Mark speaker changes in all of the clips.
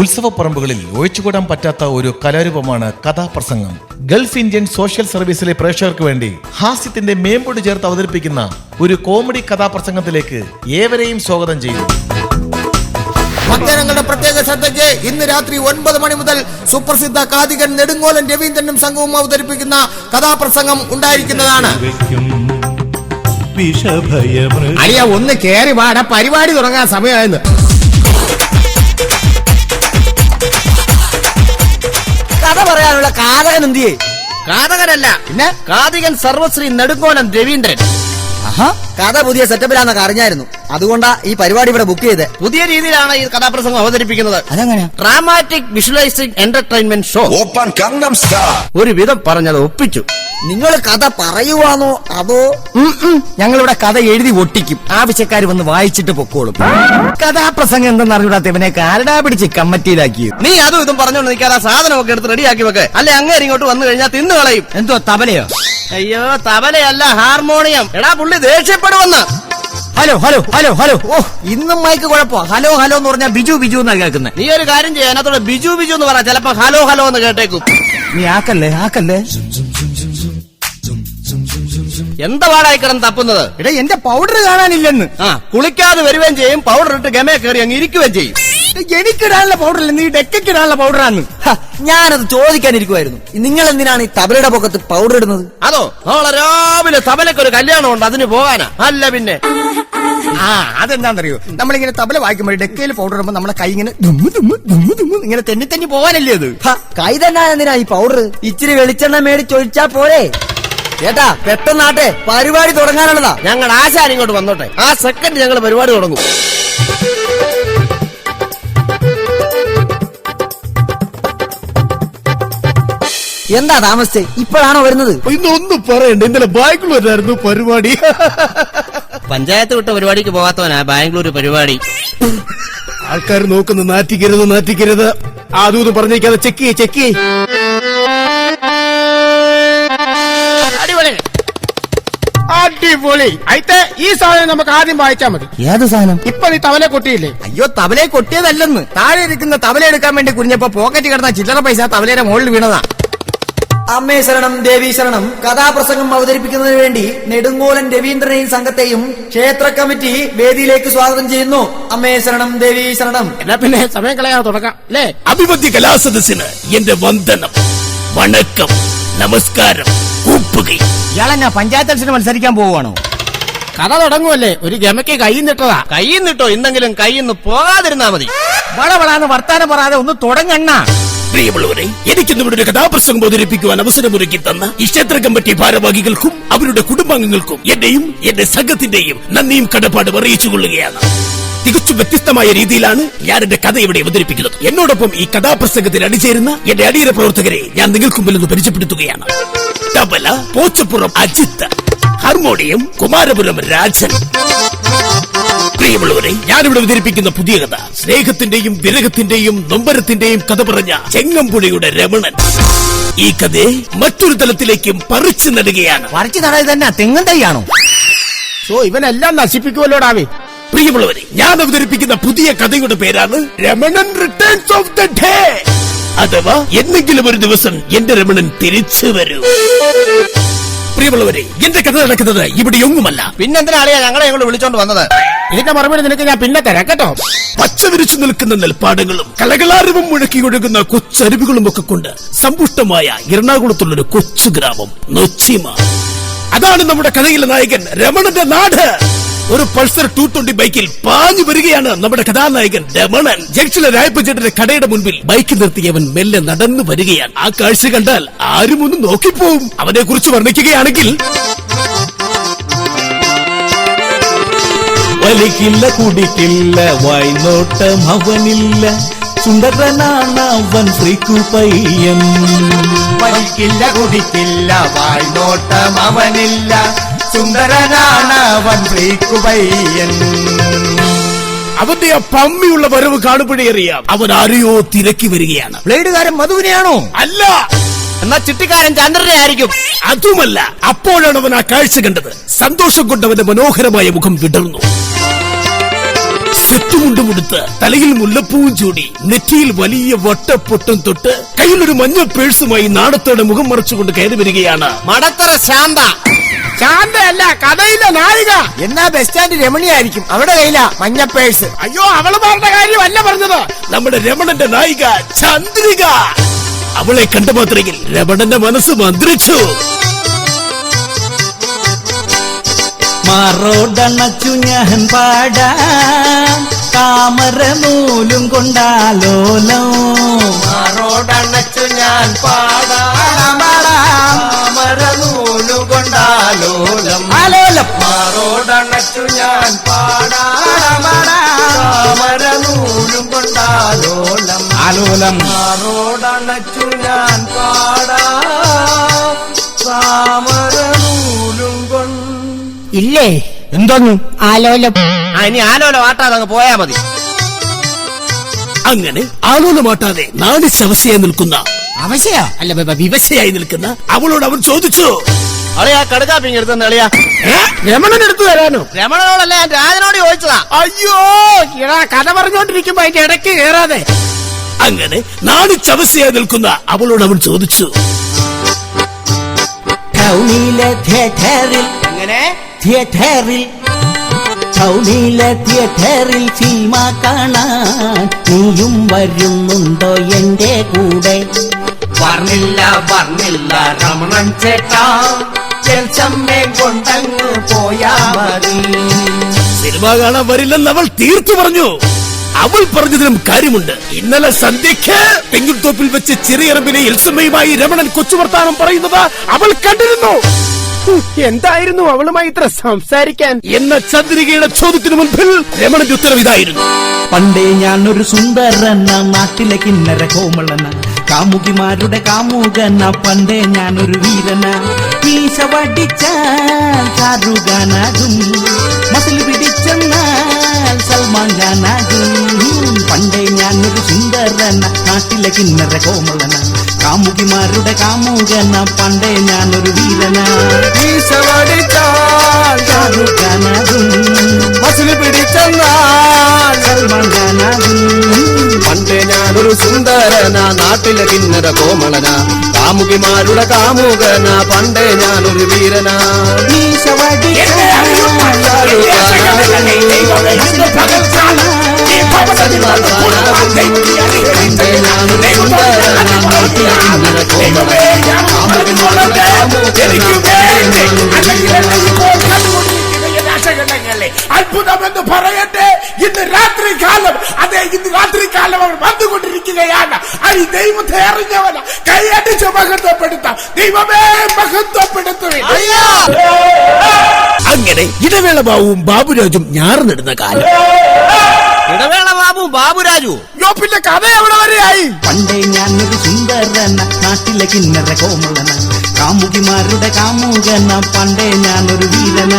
Speaker 1: ഉത്സവപ്പറമ്പുകളിൽ ഒഴിച്ചുകൂടാൻ പറ്റാത്ത ഒരു കലാരൂപമാണ് കഥാപ്രസംഗം. ഗൾഫ് ഇന്ത്യൻ സോഷ്യൽ സർവീസിലെ പ്രേക്ഷകർക്ക് വേണ്ടി ഹാസ്യത്തിന്റെ മേമ്പൊടി ചേർത്ത് അവതരിപ്പിക്കുന്ന ഒരു കോമഡി കഥാപ്രസംഗത്തിലേക്ക് ഏവരെയും സ്വാഗതം ചെയ്യുന്നു.
Speaker 2: ഭക്തജനങ്ങളുടെ പ്രത്യേക ശ്രദ്ധയ്ക്ക് ഇന്ന് രാത്രി ഒൻപത് മണി മുതൽ സുപ്രസിദ്ധ കാതികൻ നെടുങ്കോലൻ രവീന്ദ്രനും സംഘവും അവതരിപ്പിക്കുന്ന കഥാപ്രസംഗം ഉണ്ടായിരിക്കുന്നതാണ്. അളിയ ഒന്ന് കേറി വാട പരിപാടി തുടങ്ങാൻ സമയമായെന്ന്.
Speaker 3: പറയാനുള്ള കാതകൻ എന്തിയേ?
Speaker 2: കാതകനല്ല
Speaker 3: പിന്നെ?
Speaker 2: കാതികൻ സർവശ്രീ നെടുങ്കോലം രവീന്ദ്രൻ.
Speaker 3: കഥ പുതിയ സെറ്റപ്പിലാന്നൊക്കെ അറിഞ്ഞായിരുന്നു. അതുകൊണ്ടാ ഈ പരിപാടി ഇവിടെ ബുക്ക് ചെയ്ത്.
Speaker 2: പുതിയ രീതിയിലാണ് ഈ കഥാപ്രസംഗം അവതരിപ്പിക്കുന്നത്.
Speaker 4: Dramatic visualizing entertainment show open
Speaker 2: ഒരു വിധം പറഞ്ഞത് ഒപ്പിച്ചു.
Speaker 3: നിങ്ങൾ കഥ പറയുവാണോ അതോ
Speaker 5: ഞങ്ങളിവിടെ കഥ എഴുതി ഒട്ടിക്കും. ആവശ്യക്കാർ വന്ന് വായിച്ചിട്ട് പൊക്കോളും. കഥാപ്രസംഗം എന്തെന്ന് അറിഞ്ഞൂടാത്ത ഇവനെ കാരടാ പിടിച്ച് കമ്മറ്റിയിലാക്കി?
Speaker 2: നീ അതും ഇതും പറഞ്ഞോണ്ട് നിൽക്കാതെ സാധനമൊക്കെ എടുത്ത് റെഡിയാക്കി വെക്ക്. അല്ലെ അങ്ങേര് ഇങ്ങോട്ട് വന്നു കഴിഞ്ഞാൽ തിന്നു കളയും.
Speaker 5: എന്തോ തബലയോ?
Speaker 2: അയ്യോ തബലയല്ല ഹാർമോണിയം. എടാ പുള്ളി ദേഷ്യപ്പെടുവെന്ന്.
Speaker 5: Hello hello hello hello. ഓ ഇന്നും മൈക്ക് കുഴപ്പോ ഹലോ ഹലോ എന്ന് പറഞ്ഞാൽ ബിജു ബിജു എന്നാ കേൾക്കുന്നത്
Speaker 2: നീ ഒരു കാര്യം ചെയ്യാൻ അതിനകത്തോടെ ബിജു ബിജു എന്ന് പറയാം ചിലപ്പോ ഹലോ ഹലോ എന്ന് കേട്ടേക്കും.
Speaker 5: നീ ആക്കല്ലേ ആക്കല്ലേ?
Speaker 2: എന്താ പാടായി കിടന്ന് തപ്പുന്നത്?
Speaker 5: ഇട എന്റെ പൗഡർ കാണാനില്ലെന്ന്.
Speaker 2: ആ കുളിക്കാതെ വരികയും ചെയ്യും പൗഡർ ഇട്ട് ഗമേ കയറി അങ്ങ് ഇരിക്കുകയും ചെയ്യും.
Speaker 5: എനിക്കിടാനുള്ള പൗഡർ അല്ല നീ ഡെക്കിടാനുള്ള പൗഡറാണ്
Speaker 3: ഹ, ഞാനത് ചോദിക്കാനിരിക്കുമായിരുന്നു നിങ്ങൾ എന്തിനാണ് ഈ തബലയുടെ പൊക്കത്ത് പൗഡർ ഇടുന്നത്?
Speaker 2: അതോ നാളെ രാവിലെ തബലക്ക് ഒരു കല്യാണം ഉണ്ട് അതിന് പോകാനാ. അല്ല പിന്നെ.
Speaker 5: ആ അതെന്താണെന്നറിയോ നമ്മളിങ്ങനെ തബല വായിക്കുമ്പോൾ ഡെക്കയിൽ പൗഡർ ഇടുമ്പോൾ നമ്മളെ കൈ ഇങ്ങനെ ദുമ്മു ദുമ്മു ദുമ്മു ദുമ്മു ഇങ്ങനെ തെന്നി തെന്നി പോകാനല്ലേ അത്?
Speaker 3: കൈ തന്നെ എന്തിനാ ഈ പൗഡർ ഇച്ചിരി വെളിച്ചെണ്ണ മേടിച്ചൊഴിച്ചാ പോരെ. ചേട്ടാ പെട്ടെന്നാട്ടെ പരിപാടി തുടങ്ങാനുള്ളതാ.
Speaker 2: ഞങ്ങൾ ആശാൻ ഇങ്ങോട്ട് വന്നോട്ടെ. ആ സെക്കൻഡ് ഞങ്ങൾ പരിപാടി തുടങ്ങും.
Speaker 3: എന്താ താമസിച്ചേ? ഇപ്പോഴാണോ വരുന്നത്?
Speaker 6: ഇന്നൊന്നും പറയണ്ട. ഇന്നലെ ബാംഗ്ലൂരായിരുന്നു പരിപാടി.
Speaker 2: പഞ്ചായത്ത് വിട്ട പരിപാടിക്ക് പോകാത്തവനാ ബാംഗ്ലൂർ പരിപാടി.
Speaker 6: ആൾക്കാർ നോക്കുന്നു നാറ്റിക്കരുത് നാറ്റിക്കരുത്. ആദ്യം പറഞ്ഞേക്കാതെ ചെക്ക് ചെയ്യ് ചെക്ക് ചെയ്യ്.
Speaker 2: അടിപൊളി
Speaker 6: అయితే ഈ സാധനം നമുക്ക് ആദ്യം വായിച്ചാ മതി
Speaker 5: ഏത് സാധനം
Speaker 6: ഇപ്പൊ നീ തവലെ കൊട്ടിയില്ലേ
Speaker 5: അയ്യോ തബലയെ കൊട്ടിയതല്ലെന്ന് താഴെ ഇരിക്കുന്ന തബല എടുക്കാൻ വേണ്ടി കുഞ്ഞപ്പോ പോക്കറ്റ് കിടന്ന ചില്ലറ പൈസ തബലയുടെ മുകളിൽ വീണതാ
Speaker 3: അമ്മേ ശരണം ദേവി ശരണം കഥാപ്രസംഗം അവതരിപ്പിക്കുന്നതിന് വേണ്ടി നെടുങ്കോലൻ രവീന്ദ്രനെയും സംഘത്തെയും ക്ഷേത്ര കമ്മിറ്റി വേദിയിലേക്ക് സ്വാഗതം ചെയ്യുന്നു അമ്മേ ശരണം ദേവി ശരണം
Speaker 6: എന്നാ പിന്നെ സമയം കളയാതെ തുടങ്ങാം അല്ലേ
Speaker 7: അഭിമന്യ കലാസദസ്സിന് എന്റെ വന്ദനം വണക്കം നമസ്കാരം കൂപ്പുകൈ
Speaker 5: ഇയാളെന്നാ പഞ്ചായത്ത് ഇലക്ഷന് മത്സരിക്കാൻ പോവുകയാണോ?
Speaker 6: കഥ തുടങ്ങുമല്ലേ ഒരു ഗമയ്ക്ക് കൈ നിട്ടതാ
Speaker 2: കൈ നിട്ടോ ഇന്നെങ്കിലും കൈ നിന്ന് പോകാതിരുന്നാ മതി.
Speaker 5: വളവളാന്ന് വർത്താനം പറയാതെ ഒന്ന് തുടങ്ങണ്ണ.
Speaker 7: പ്രിയമുള്ളവരെ എനിക്കിന്ന് ഇവിടെ ഒരു കഥാപ്രസംഗം അവതരിപ്പിക്കുവാൻ അവസരമൊരുക്കി തന്ന ഈ ക്ഷേത്ര കമ്മിറ്റി ഭാരവാഹികൾക്കും അവരുടെ കുടുംബാംഗങ്ങൾക്കും എന്റെയും എന്റെ സംഘത്തിന്റെയും നന്ദിയും കടപ്പാടും അറിയിച്ചു കൊള്ളുകയാണ്. തികച്ചും വ്യത്യസ്തമായ രീതിയിലാണ് ഞാൻ എന്റെ കഥ ഇവിടെ അവതരിപ്പിക്കുന്നത്. എന്നോടൊപ്പം ഈ കഥാപ്രസംഗത്തിൽ അണിചേരുന്ന എന്റെ അടിയറ പ്രവർത്തകരെ ഞാൻ നിങ്ങൾക്കും മുമ്പിൽ ഒന്ന് പരിചയപ്പെടുത്തുകയാണ്. തബല പോച്ചപ്പുറം അജിത്ത് ഹാർമോണിയം കുമാരപുരം രാജൻ. പ്രിയമുള്ളവരെ ഞാനിവിടെ അവതരിപ്പിക്കുന്ന പുതിയ കഥ സ്നേഹത്തിന്റെയും വിരഹത്തിന്റെയും നൊമ്പരത്തിന്റെയും കഥ പറഞ്ഞ ചെങ്ങമ്പുഴയുടെ രമണൻ. ഈ കഥയെ മറ്റൊരു തലത്തിലേക്കും പറിച്ചു നടുകയാണ്.
Speaker 5: പറിച്ചു നടയത് തന്നെ തെങ്ങൻ തൈയാണോ?
Speaker 6: സോ ഇവനെല്ലാം നശിപ്പിക്കുമല്ലോടാവേ
Speaker 7: പ്രിയമുള്ളവരെ ഞാൻ അവതരിപ്പിക്കുന്ന പുതിയ കഥയുടെ പേരാണ് Ramanan returns of the day അഥവാ എന്തെങ്കിലും ഒരു ദിവസം എന്റെ രമണൻ തിരിച്ചു വരൂ. പ്രിയമുള്ളവരെ എന്റെ കഥ നടക്കുന്നത് ഇവിടെ ഒന്നുമല്ല
Speaker 2: പിന്നെന്തിനാളിയാ ഞങ്ങളെ ഇങ്ങോട്ട് വിളിച്ചോണ്ട് വന്നത്?
Speaker 6: ഇതിന്റെ മറുപടി നിനക്ക് ഞാൻ പിന്നെ തരാം കേട്ടോ?
Speaker 7: പച്ച വിരിച്ചു നിൽക്കുന്ന നെൽപ്പാടങ്ങളും കലകളാരവും മുഴക്കി ഒഴുകുന്ന കൊച്ചരുവികളും ഒക്കെ കൊണ്ട് സമ്പുഷ്ടമായ എറണാകുളത്തുള്ളൊരു കൊച്ചു ഗ്രാമം നൊച്ചിമ. അതാണ് നമ്മുടെ കഥയിലെ നായകൻ രമണന്റെ നാട്. ഒരു പൾസർ ടു ട്വന്റി ബൈക്കിൽ പാഞ്ഞു വരികയാണ് നമ്മുടെ കഥാനായകൻ രമണൻ. ജംഗ്ഷനിലെ രായപ്പച്ചേട്ടന്റെ കടയുടെ മുൻപിൽ ബൈക്ക് നിർത്തിയവൻ മെല്ലെ നടന്നു വരികയാണ്. ആ കാഴ്ച കണ്ടാൽ ആരും ഒന്ന് നോക്കിപ്പോവും. അവനെ കുറിച്ച് വർണിക്കുകയാണെങ്കിൽ
Speaker 8: വലിക്കില്ല കുടിക്കില്ല വായ്നോട്ടം അവനില്ല. സുന്ദരനാണ് അവൻ ശ്രീക്കു പയ്യൻ വലിക്കില്ല കുടിക്കില്ല വായ്നോട്ടം അവനില്ല. സുന്ദരനാണ് അവൻ ശ്രീക്കു പയ്യൻ
Speaker 7: അവന്റെ ആ പമ്മിയുള്ള വരവ് കാണുമ്പോഴേ അറിയാം. അവൻ ആരെയോ തിരക്കി വരികയാണ്.
Speaker 5: ബ്ലേഡുകാരൻ മധുവിനെയാണോ?
Speaker 7: അല്ല.
Speaker 2: എന്നാ ചിട്ടിക്കാരൻ ചന്ദ്രനെ ആയിരിക്കും.
Speaker 7: അതുമല്ല അപ്പോഴാണ് അവൻ ആ കാഴ്ച കണ്ടത്. സന്തോഷം കൊണ്ട് അവന്റെ മനോഹരമായ മുഖം വിടർന്നു. സെറ്റുമുണ്ടുമുടുത്ത് തലയിൽ മുല്ലപ്പൂവും ചൂടി നെറ്റിയിൽ വലിയ വട്ടപ്പൊട്ടും തൊട്ട് കയ്യിലൊരു മഞ്ഞ പേഴ്സുമായി നാടത്തോടെ മുഖം മറച്ചുകൊണ്ട് കയറി വരികയാണ്
Speaker 9: മടത്തറ ശാന്ത.
Speaker 6: ശാന്തയല്ല കഥയിലെ നായിക
Speaker 2: എന്നാ ബസ് സ്റ്റാൻഡ് രമണിയായിരിക്കും. അവിടെ കയ്യില മഞ്ഞ പേഴ്സ്
Speaker 6: അയ്യോ അവൾ പറഞ്ഞ കാര്യമല്ല പറഞ്ഞത്.
Speaker 7: നമ്മുടെ രമണന്റെ നായിക ചന്ദ്രിക. അവളെ കണ്ട മാത്രയിൽ രമണന്റെ മനസ്സ് മന്ത്രിച്ചു.
Speaker 8: മാറോടണച്ചു ഞാൻ പാടാം. താമര നൂലും കൊണ്ടാലോലം.
Speaker 2: മാറോടണച്ചു ഞാൻ പാടാം. താമരനൂലു കൊണ്ടാലോലം.
Speaker 8: ആലോലം.
Speaker 2: മാറോടണച്ചു ഞാൻ പാടാം. താമരനൂലും കൊണ്ടാലോലം.
Speaker 8: ആലോലം.
Speaker 2: മാറോടണച്ചു ഞാൻ പാടാം. താമരനൂലും കൊണ്ട്
Speaker 6: ഇല്ലേ?
Speaker 2: എന്തോന്നു?
Speaker 6: ആലോലം.
Speaker 2: ഇനി ആലോലം ആട്ടാതെ അങ്ങ് പോയാ മതി.
Speaker 7: അങ്ങനെ ആലോലമാട്ടാതെ നാല് ശവസയായി നിൽക്കുന്ന
Speaker 6: അവശയാ?
Speaker 7: അല്ല ബ- ബ- വിവശയായി നിൽക്കുന്ന അവളോട് അവൻ ചോദിച്ചു.
Speaker 2: അളിയാ കടുക്കാപ്പിങ് എടുത്തെന്ന് അളിയാ.
Speaker 6: രമണൻ എടുത്തു തരാനോ?
Speaker 2: രമണനോടല്ല ഞാൻ രാജനോട് ചോദിച്ചതാ.
Speaker 6: അയ്യോ ഇടാ കഥ പറഞ്ഞോണ്ടിരിക്കുമ്പോ അതിന്റെ ഇടയ്ക്ക് കേറാതെ.
Speaker 7: അങ്ങനെ നാല് ചവസയായി നിൽക്കുന്ന അവളോട് അവൻ ചോദിച്ചു.
Speaker 2: എങ്ങനെ?
Speaker 8: തിയേറ്ററിൽ ടൗണിലെ തിയേറ്ററിൽ സിനിമ കാണാൻ നീയും വരുന്നുണ്ടോ എന്റെ കൂടെ?
Speaker 2: പറഞ്ഞില്ല പറഞ്ഞില്ല രമണൻ ചേട്ടാ. ചെൽച്ചമ്മേ കൊണ്ടങ്ങ് പോയാ മതി.
Speaker 7: സിനിമ കാണാൻ വരില്ലെന്ന് അവൾ തീർത്തു പറഞ്ഞു. അവൾ പറഞ്ഞതിലും കാര്യമുണ്ട്. ഇന്നലെ സന്ധ്യയ്ക്ക് തെങ്ങിൻതോപ്പിൽ വെച്ച് ചെറിയറമ്പിലെ എൽസമ്മയുമായി രമണൻ കൊച്ചു വർത്താനം പറയുന്നത് അവൾ കണ്ടിരുന്നു.
Speaker 6: എന്തായിരുന്നു അവളുമായി ഇത്ര സംസാരിക്കാൻ?
Speaker 7: എന്ന ചന്ദ്രികയുടെ ചോദ്യത്തിന് മുൻപിൽ രമണന്റെ ഉത്തരം ഇതായിരുന്നു.
Speaker 8: പണ്ടേ ഒരു സുന്ദരന നാട്ടിലെ കിന്നര കോമളന കാമുകിമാരുടെ കാമുകന പണ്ടേ ഞാൻ ഒരു വീരന. മീശ വടിച്ചാൽ ഷാറുഖാനാകും മസിൽ പിടിച്ചെന്നാൽ സൽമാൻ ഖാനാകും പണ്ടേ ഞാൻ ഒരു സുന്ദരന നാട്ടിലെ കിന്നര കോമളന കാമുകിമാരുടെ കാമുകന പണ്ടേ ഞാനൊരു വീരന ഷാറുഖ് ഖാനാകും
Speaker 2: മസിൽ പിടിച്ചെന്നാൽ
Speaker 8: സൽമാൻ ഖാനാകും
Speaker 2: പണ്ട് ഞാനൊരു സുന്ദരന നാട്ടിലെ കിന്നര കോമളന കാമുകിമാരുടെ കാമുകന പണ്ട് ഞാനൊരു വീരന
Speaker 8: മീശ
Speaker 7: അത്ഭുതമെന്ന് പറയട്ടെ. ഇന്ന് രാത്രി കാലം അതെ ഇന്ന് രാത്രി കാലം അവർ വന്നുകൊണ്ടിരിക്കുകയാണ്. അത് ദൈവത്തെ അറിഞ്ഞവന കൈയടിച്ച് മഹത്വപ്പെടുത്താം. ദൈവമേ മഹത്വപ്പെടുത്തുക അങ്ങനെ ഇടവേള ബാബുവും ബാബുരാജും ഞാറുന്നിടുന്ന കാലം.
Speaker 2: ഇടവേള ബാബു ബാബുരാജു.
Speaker 7: പിന്നെ കഥ എവിടെ വരെയായി?
Speaker 8: പണ്ടേ ഞാൻ ഒരു സുന്ദരന നാട്ടിലെ കിന്നര കോമളന കാമുകിമാരുടെ കാമുകന പണ്ടേ ഞാൻ ഒരു വീരന.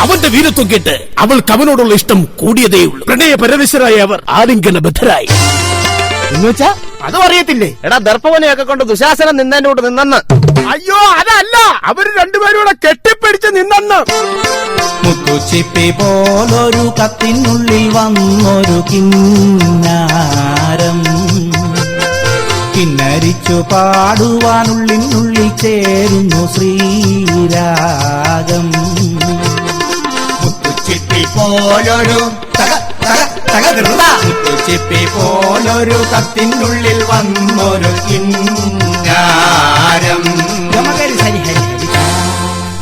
Speaker 7: അവന്റെ വീരത്വം കേട്ട് അവൾ കവനോടുള്ള ഇഷ്ടം കൂടിയതേ കൂടിയതേയുള്ളൂ പ്രണയ പരവശരായ അവർ ആലിംഗനബദ്ധരായി
Speaker 6: എന്നുവെച്ചാ അതും അറിയത്തില്ലേ
Speaker 2: എടാ ദർപ്പവനെയൊക്കെ കൊണ്ട് ദുശാസനം നിന്നതിന്റെ കൂട്ട് നിന്നെന്ന്.
Speaker 6: അയ്യോ അതല്ല. അവർ രണ്ടുപേരും കൂടെ കെട്ടിപ്പിടിച്ച് നിന്നെന്ന്.
Speaker 8: മുത്തുച്ചിപ്പി പോലൊരു കത്തിനുള്ളിൽ വന്നൊരു കിന്നാരം കിന്നരിച്ചു പാടുവാനുള്ളിനുള്ളിൽ ചേരുന്നു ശ്രീരാഗം. മുത്തുച്ചിപ്പി പോലൊരു മുത്തുച്ചിപ്പി പോലൊരു കത്തിനുള്ളിൽ വന്നൊരു കിന്നാരം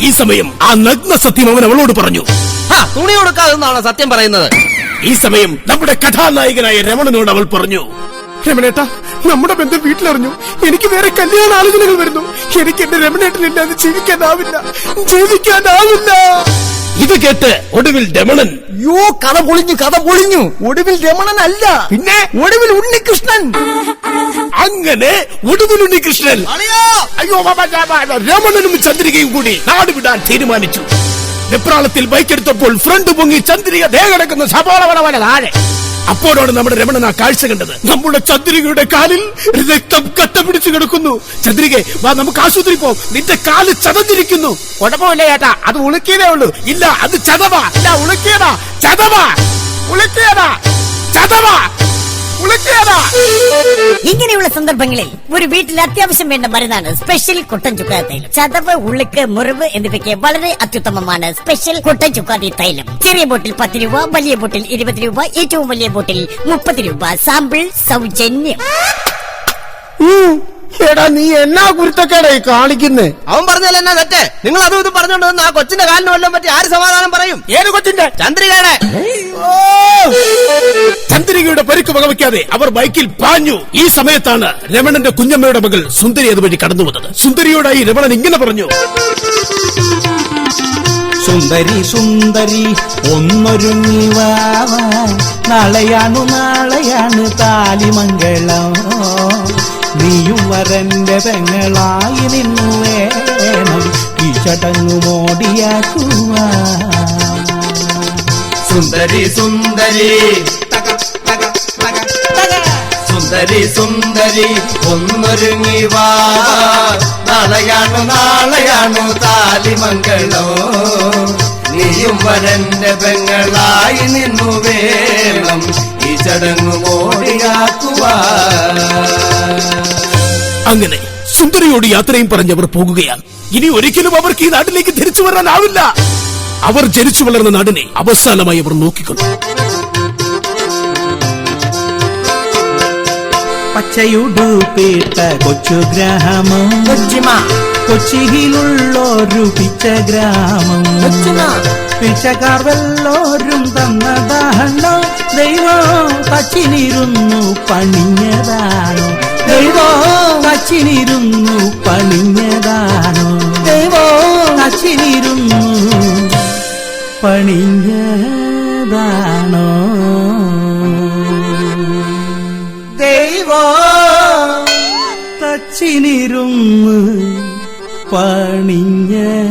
Speaker 7: ഈ സമയം ആ നഗ്ന സത്യം അവൻ അവളോട് പറഞ്ഞു.
Speaker 2: തുണി കൊടുക്കാതെന്നാണ് സത്യം പറയുന്നത്?
Speaker 7: ഈ സമയം നമ്മുടെ കഥാനായകനായ രമണനോട് അവൾ പറഞ്ഞു.
Speaker 6: രമണേട്ടാ നമ്മുടെ ബന്ധം വീട്ടിലറിഞ്ഞു. എനിക്ക് വേറെ കല്യാണ ആലോചനകൾ വരുന്നു. എനിക്ക് എന്റെ രമണേട്ടനില്ലാതെ ജീവിക്കാനാവില്ല. ജീവിക്കാനാവില്ല.
Speaker 7: ഇത് കേട്ട് ഒടുവിൽ രമണൻ.
Speaker 2: യോ കഥ പൊളിഞ്ഞു കഥ പൊളിഞ്ഞു. ഒടുവിൽ രമണൻ അല്ല
Speaker 6: പിന്നെ?
Speaker 2: ഒടുവിൽ ഉണ്ണികൃഷ്ണൻ.
Speaker 7: അങ്ങനെ ഒടുവിൽ ഉണ്ണികൃഷ്ണൻ. അയ്യോ രമണനും ചന്ദ്രികയും കൂടി നാട് വിടാൻ തീരുമാനിച്ചു. വെപ്രാളത്തിൽ ബൈക്കെടുത്തപ്പോൾ ഫ്രണ്ട് പൊങ്ങി ചന്ദ്രിക ദേഹടക്കുന്ന പോലെ താഴെ. അപ്പോഴാണ് നമ്മുടെ രമണൻ ആ കാഴ്ച കണ്ടത്. നമ്മുടെ ചന്ദ്രികയുടെ കാലിൽ രക്തം കട്ട പിടിച്ചു കിടക്കുന്നു. ചന്ദ്രികെ വാ നമുക്ക് ആശുപത്രി പോ നിന്റെ കാൽ ചതഞ്ഞിരിക്കുന്നു. കുഴപ്പമില്ല ചേട്ടാ അത് ഉളുക്കിയതേ ഉള്ളൂ. ഇല്ല അത് ചതവാ. ഇല്ല ഉളുക്കിയതാ. ചതവാ. ഉളുക്കിയതാ. ചതവാ.
Speaker 4: ഇങ്ങനെയുള്ള സന്ദർഭങ്ങളിൽ ഒരു വീട്ടിൽ അത്യാവശ്യം വേണ്ട മരുന്നാണ് സ്പെഷ്യൽ കുട്ടൻ ചുക്കാതി തൈലം. ചതവ് ഉളുക്ക് മുറിവ് എന്നിവയ്ക്ക് വളരെ അത്യുത്തമമാണ് സ്പെഷ്യൽ കുട്ടൻ ചുക്കാതി തൈലം. ചെറിയ ബോട്ടിൽ പത്ത് രൂപ വലിയ ബോട്ടിൽ ഇരുപത് രൂപ ഏറ്റവും വലിയ ബോട്ടിൽ മുപ്പത് രൂപ. സാമ്പിൾ സൗജന്യം.
Speaker 6: എടാ നീ എന്നാ കുരുത്തക്കേടാ ഈ കാണിക്കുന്നേ?
Speaker 5: അവൻ പറഞ്ഞാൽ എന്നാ തെറ്റ്? നിങ്ങൾ അതും ഇതും പറഞ്ഞോണ്ട് ആ കൊച്ചിന്റെ കാലിന് വല്ലതും പറ്റി ആര് സമാധാനം പറയും?
Speaker 7: ഏത് കൊച്ചിന്റെ?
Speaker 5: ചന്ദ്രികയുടെ.
Speaker 7: ചന്ദ്രികയുടെ പരിക്ക് വകവയ്ക്കാതെ അവർ ബൈക്കിൽ പാഞ്ഞു. ഈ സമയത്താണ് രമണന്റെ കുഞ്ഞമ്മയുടെ മകൾ സുന്ദരി അതുവഴി കടന്നു വന്നത്. സുന്ദരിയോടായി രമണൻ ഇങ്ങനെ പറഞ്ഞു.
Speaker 8: സുന്ദരി സുന്ദരി ഒന്നൊരുങ്ങി വാവാ നാളെയാണു നാളെയാണ് താലിമംഗളം. നീയും വരന്റെ പെങ്ങളായി നിന്നു വേണം ഈ ചടങ്ങു മോടിയാക്കുക
Speaker 5: സുന്ദരി സുന്ദരി. സുന്ദരി സുന്ദരി ഒന്നൊരുങ്ങി വാ. നാളെയാണു നാളെയാണു താലിമംഗളോ. നീയും വരന്റെ പെങ്ങളായി നിന്നു വേണം ഈ ചടങ്ങു
Speaker 7: അങ്ങനെ സുന്ദരിയോട് യാത്രയും പറഞ്ഞവർ പോകുകയാണ്. ഇനി ഒരിക്കലും അവർക്ക് ഈ നാട്ടിലേക്ക് തിരിച്ചു വരാനാവില്ല. അവർ ജനിച്ചു വളർന്ന നാടിനെ അവസാനമായി അവർ നോക്കിക്കൊണ്ടു.
Speaker 8: പച്ചയുടുപ്പിട്ട കൊച്ചു ഗ്രാമം.
Speaker 3: കൊച്ചിമ.
Speaker 8: കൊച്ചിയിലുള്ളൊരു പിച്ച ഗ്രാമം. പിച്ചക്കാർവെല്ലോരും തന്ന തന്നതാണോ ദൈവം പച്ചിനിരുന്നു പണിഞ്ഞതാണോ? ദൈവം അച്ഛനിരുന്നു പണിഞ്ഞതാണോ? ദൈവോ അച്ഛനിരുന്നു പണിഞ്ഞതാണോ? ദൈവം തച്ചിനിരുന്ന് പണിഞ്ഞതാണോ?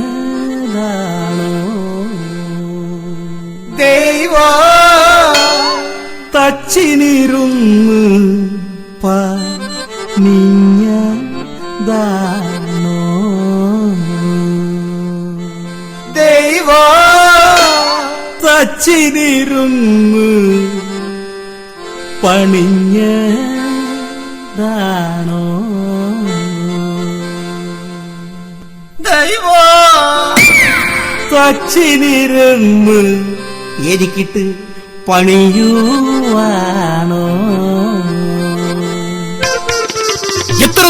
Speaker 8: ദൈവം തച്ചിനിരുന്ന് പണിഞ്ഞതാണോ ദൈവം തച്ചിനിരുന്ന് പണിഞ്ഞതാണോ തച്ചിനിരുന്ന് എനിക്കിട്ട് പണിയുവാണോ?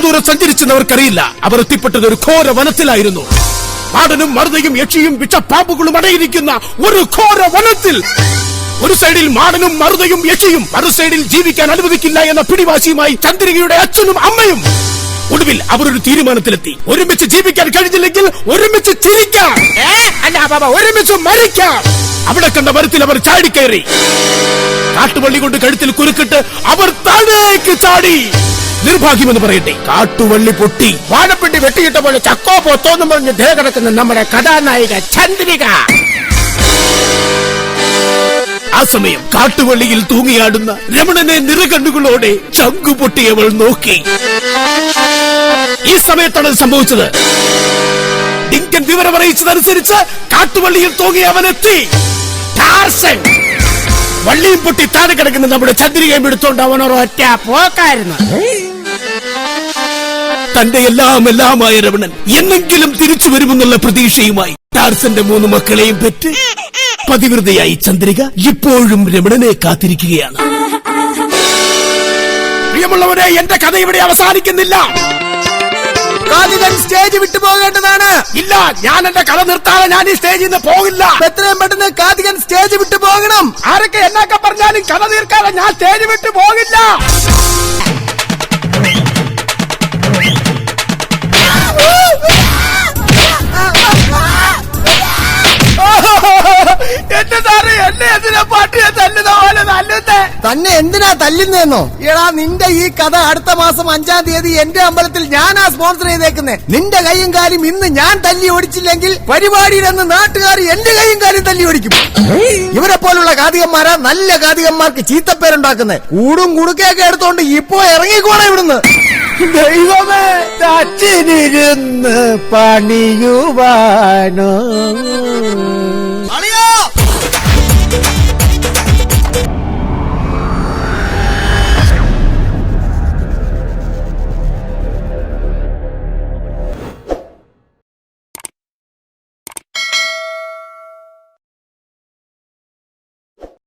Speaker 7: ദൂരം സഞ്ചരിച്ചെന്നവർക്കറിയില്ല. അവർ എത്തിപ്പെട്ടത് ഒരു ഘോര വനത്തിലായിരുന്നു. മാടനും മറുതയും യക്ഷിയും വിഷപ്പാമ്പുകളും അടയിരിക്കുന്ന ഒരു ഘോര വനത്തിൽ. ഒരു സൈഡിൽ മാടനും മറുതയും യക്ഷിയും മറു സൈഡിൽ ജീവിക്കാൻ അനുവദിക്കില്ല എന്ന പിടിവാശിയുമായി ചന്ദ്രികയുടെ അച്ഛനും അമ്മയും. ഒടുവിൽ അവർ ഒരു തീരുമാനത്തിലെത്തി. ഒരുമിച്ച് ജീവിക്കാൻ കഴിഞ്ഞില്ലെങ്കിൽ ഒരുമിച്ച് ചിരിക്കാം. അല്ല ബാബ ഒരുമിച്ച് മരിക്കാം. അവിടെ കണ്ട മരത്തിൽ അവർ ചാടിക്കയറി. കാട്ടുവള്ളി കൊണ്ട് കഴുത്തിൽ കുരുക്കിട്ട് അവർ താഴേക്ക് ചാടി. നിർഭാഗ്യമെന്ന് പറയട്ടെ. കാട്ടുവള്ളി പൊട്ടി. വാഴപ്പെട്ടി വെട്ടിയിട്ട പോലെ ചക്കോ പോത്തോന്നും പറഞ്ഞ് ദേ കിടക്കുന്ന നമ്മുടെ കഥാനായിക ചന്ദ്രിക. ആ സമയം കാട്ടുവള്ളിയിൽ തൂങ്ങിയാടുന്ന രമണനെ നിറകണ്ണുകളോടെ ചങ്കു പൊട്ടിയവൾ നോക്കി. ഈ സമയത്താണ് സംഭവിച്ചത്. ഡിങ്കൻ വിവരം അറിയിച്ചതനുസരിച്ച് കാട്ടുവള്ളിയിൽ തൂങ്ങി അവനെത്തി എത്തി. ടാർസൻ. വള്ളിയും പൊട്ടി താഴെ കിടക്കുന്ന നമ്മുടെ ചന്ദ്രികയും എടുത്തോണ്ട് അവൻ ഒരൊറ്റ പോക്കായിരുന്നു തന്റെ എല്ലാം എല്ലാമായ രമണൻ എന്നെങ്കിലും തിരിച്ചു വരുമെന്നുള്ള പ്രതീക്ഷയുമായി ടാർസന്റെ മൂന്ന് മക്കളെയും പെറ്റ് പതിവൃതയായി ചന്ദ്രിക ഇപ്പോഴും രമണനെ കാത്തിരിക്കുകയാണ്. പ്രിയമുള്ളവരെ എന്റെ കഥ ഇവിടെ അവസാനിക്കുന്നില്ല.
Speaker 5: സ്റ്റേജ് വിട്ടു പോകേണ്ടതാണ്.
Speaker 7: ഇല്ല ഞാൻ എന്റെ കഥ നിർത്താതെ ഞാൻ ഈ സ്റ്റേജിൽ നിന്ന് പോകില്ല.
Speaker 5: എത്രയും പെട്ടെന്ന് കാതികൻ സ്റ്റേജ് വിട്ടു പോകണം.
Speaker 7: ആരൊക്കെ എന്നൊക്കെ പറഞ്ഞാലും കഥ തീർക്കാതെ ഞാൻ സ്റ്റേജ് വിട്ടു പോകില്ല. എന്നെ എന്തിനാ പാട്ടിയെ തല്ലുന്ന പോലെ തല്ലുന്നേ?
Speaker 5: തന്നെ എന്തിനാ തല്ലുന്നതെന്നോ എടാ നിന്റെ ഈ കഥ അടുത്ത മാസം അഞ്ചാം തീയതി എന്റെ അമ്പലത്തിൽ ഞാനാ സ്പോൺസർ ചെയ്തേക്കുന്നേ. നിന്റെ കൈയും കാലും ഇന്ന് ഞാൻ തല്ലി ഓടിച്ചില്ലെങ്കിൽ പരിപാടിയിൽ അന്ന് നാട്ടുകാർ എന്റെ കൈയും കാലും തല്ലി ഓടിക്കും. ഇവരെ പോലുള്ള കാതികന്മാരാ നല്ല കാതികന്മാർക്ക് ചീത്തപ്പേരുണ്ടാക്കുന്നത് കൂടും കുടുക്കയൊക്കെ എടുത്തോണ്ട് ഇപ്പോ ഇറങ്ങിക്കോണേ ഇവിടുന്ന്.
Speaker 7: ദൈവമേ അച്ഛനിരുന്ന് പണിയുവാനോ.